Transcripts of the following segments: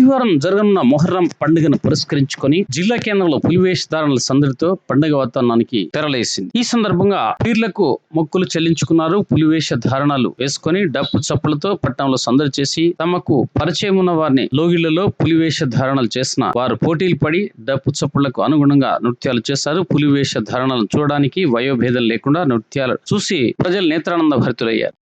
ఆదివారం జరగనున్న మొహర్రం పండుగను పురస్కరించుకొని జిల్లా కేంద్రంలో పులివేషధారణల సందడితో పండుగ వాతావరణానికి తెరలేసింది. ఈ సందర్భంగా పీర్లకు మొక్కులు చెల్లించుకున్నారు. పులివేష ధారణలు వేసుకొని డప్పు చప్పులతో పట్టణంలో సందడి చేసి తమకు పరిచయం ఉన్న వారిని లోగిళ్ళలో పులివేష ధారణలు చేసిన వారు పోటీలు పడి డప్పు చప్పులకు అనుగుణంగా నృత్యాలు చేశారు. పులివేష ధారణలను చూడడానికి వయోభేదం లేకుండా నృత్యాలు చూసి ప్రజలు నేత్రానంద భరితులయ్యారు.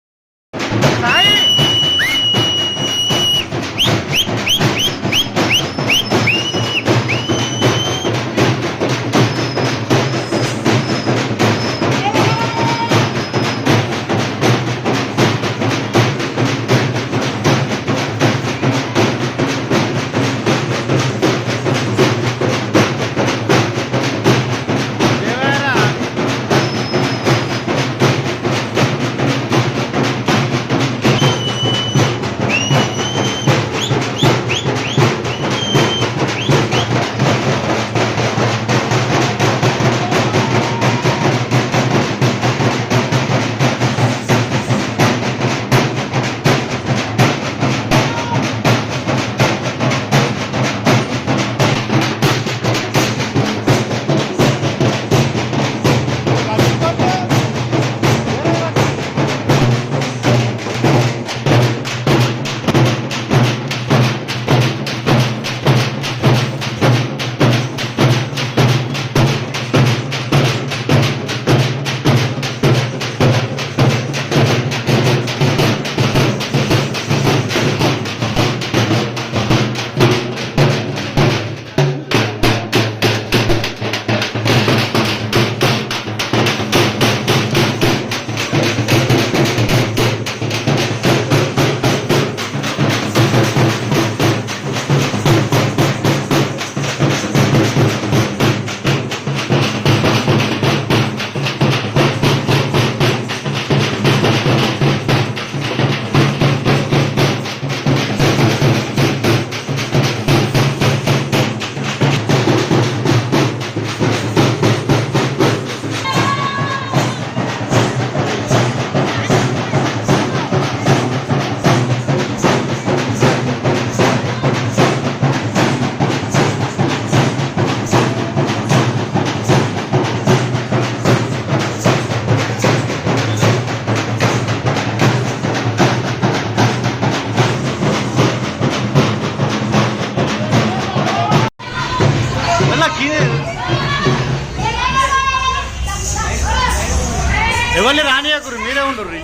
ఎవరిని రానియకురు మీరే ఉండరు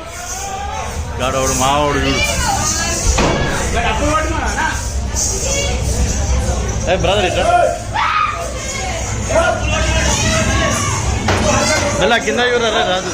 గాడవాడు మావాడు చూడు. ఏ బ్రదర్ ఇట్లా మెల్ల కింద చూడరా రాజు.